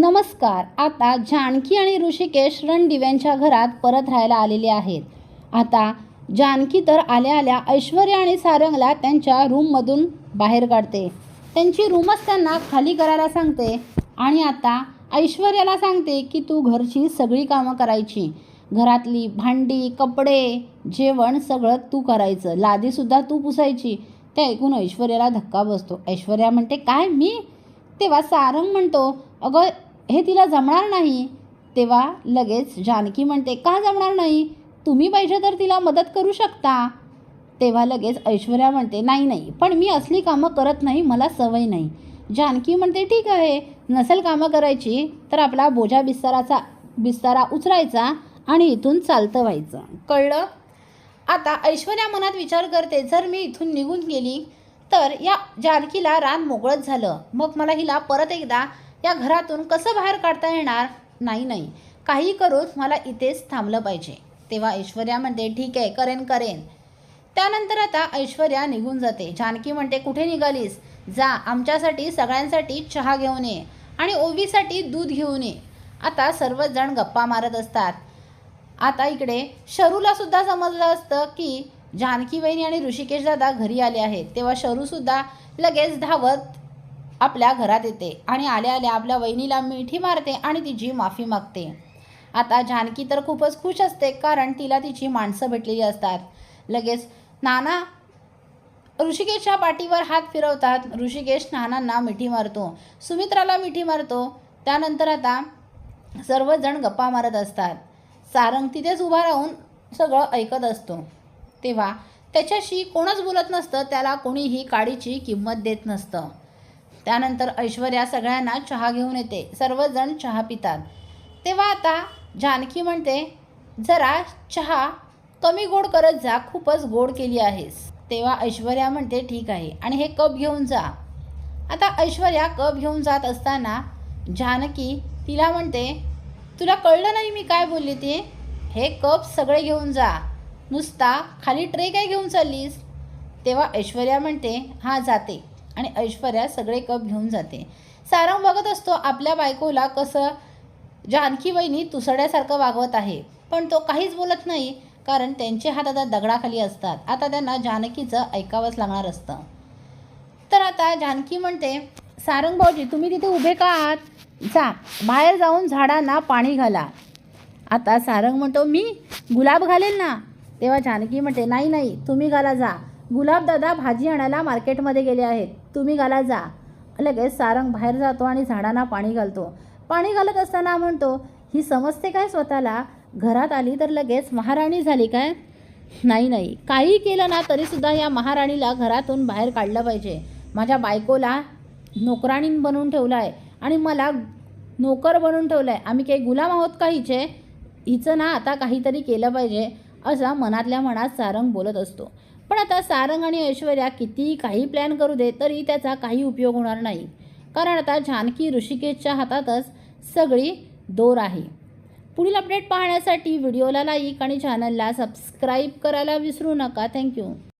नमस्कार. आता जानकी आणि ऋषिकेश रणदिव्यांच्या घरात परत राहायला आलेले आहेत. आता जानकी तर आल्या आल्या ऐश्वर्या आणि सारंगला त्यांच्या रूममधून बाहेर काढते. त्यांची रूमच त्यांना खाली करायला सांगते आणि आता ऐश्वर्याला सांगते की तू घरची सगळी कामं करायची. घरातली भांडी कपडे जेवण सगळं तू करायचं. लादीसुद्धा तू पुसायची. ते ऐकून ऐश्वर्याला धक्का बसतो. ऐश्वर्या म्हणते काय मी? तेव्हा सारंग म्हणतो अगं हे तिला जमणार नाही. तेव्हा लगेच जानकी म्हणते का जमणार नाही? तुम्ही पाहिजे तर तिला मदत करू शकता. तेव्हा लगेच ऐश्वर्या म्हणते नाही नाही पण मी असली कामं करत नाही मला सवय नाही. जानकी म्हणते ठीक आहे नसेल कामं करायची तर आपला बोजा बिस्ताराचा बिस्तारा उचलायचा आणि इथून चालतं व्हायचं. कळलं? आता ऐश्वर्या मनात विचार करते जर मी इथून निघून गेली तर या जानकीला रान मोकळंच झालं. मग मला हिला परत एकदा या घरातून कसं बाहेर काढता येणार? नाही नाही. काही करून मला इथेच थांबलं पाहिजे. तेव्हा ऐश्वर्या म्हणते ठीक आहे करेन करेन. त्यानंतर आता ऐश्वर्या निघून जाते. जानकी म्हणते कुठे निघालीस? जा आमच्यासाठी सगळ्यांसाठी चहा घेऊन ये आणि ओवीसाठी दूध घेऊन ये. आता सर्वच जण गप्पा मारत असतात. आता इकडे शरूला सुद्धा समजलं असतं की जानकी वहिनी आणि ऋषिकेश दादा घरी आले आहेत. तेव्हा शरूसुद्धा लगेच धावत आपल्या घरात येते आणि आल्या आल्या आपल्या वहिनीला मिठी मारते आणि तिची माफी मागते. आता जानकी तर खूपच खुश असते कारण तिला तिची माणसं भेटलेली असतात. लगेच नाना ऋषिकेशच्या पाठीवर हात फिरवतात. ऋषिकेश नानांना मिठी मारतो. सुमित्राला मिठी मारतो. त्यानंतर आता सर्वजण गप्पा मारत असतात. सारंग तिथेच उभा राहून सगळं ऐकत असतो. तेव्हा त्याच्याशी कोणच बोलत नसतं. त्याला कोणीही काडीची किंमत देत नसतं. त्यानंतर ऐश्वर्या सगळ्यांना चहा घेऊन येते. सर्वजण चहा पितात. तेव्हा आता जानकी म्हणते जरा चहा कमी गोड करत जा खूपच गोड केली आहेस. तेव्हा ऐश्वर्या म्हणते ठीक आहे आणि हे कप घेऊन जा. आता ऐश्वर्या कप घेऊन जात असताना जानकी तिला म्हणते तुला कळलं नाही मी काय बोलली ते? हे कप सगळे घेऊन जा. नुसता खाली ट्रे काय घेऊन चाललीस? तेव्हा ऐश्वर्या म्हणते हां जाते. आणि ऐश्वर्या सगळे कप घेऊन जाते. सारंग बघत असतो आपल्या बायकोला कसं जानकी वहिनी तुसड्यासारखं वागवत आहे. पण तो काहीच बोलत नाही कारण त्यांचे हात आता दगडाखाली असतात. आता त्यांना जानकीचं ऐकावंच लागणार असतं. तर आता जानकी म्हणते सारंग भाऊजी तुम्ही तिथे उभे का आहात? जा बाहेर जाऊन झाडांना पाणी घाला. आता सारंग म्हणतो मी गुलाब घालेल ना? तेव्हा जानकी म्हणते नाही नाही तुम्ही घाला जा. गुलाबदादा भाजी आणायला मार्केटमध्ये गेले आहेत. तुम्ही घाला जा. लगेच सारंग बाहेर जातो आणि झाडांना पाणी घालतो. पाणी घालत असताना म्हणतो ही समजते काय स्वतःला? घरात आली तर लगेच महाराणी झाली काय? नाही नाही. काही केलं ना तरीसुद्धा या महाराणीला घरातून बाहेर काढलं पाहिजे. माझ्या बायकोला नोकराणी बनवून ठेवलं आहे आणि मला नोकर बनवून ठेवलं आहे आम्ही काही गुलाम आहोत का हिचे? हिचं ना आता काहीतरी केलं पाहिजे. असा मनातल्या मनात सारंग बोलत असतो. पण आता सारंग आणि ऐश्वर्या कितीही काही प्लॅन करू दे तरी त्याचा काही उपयोग होणार नाही. कारण आता जानकी ऋषिकेशच्या हातातच सगळी दोर आहे. पुढील अपडेट पाहण्यासाठी व्हिडिओला लाईक आणि चॅनलला सबस्क्राईब करायला विसरू नका. थँक्यू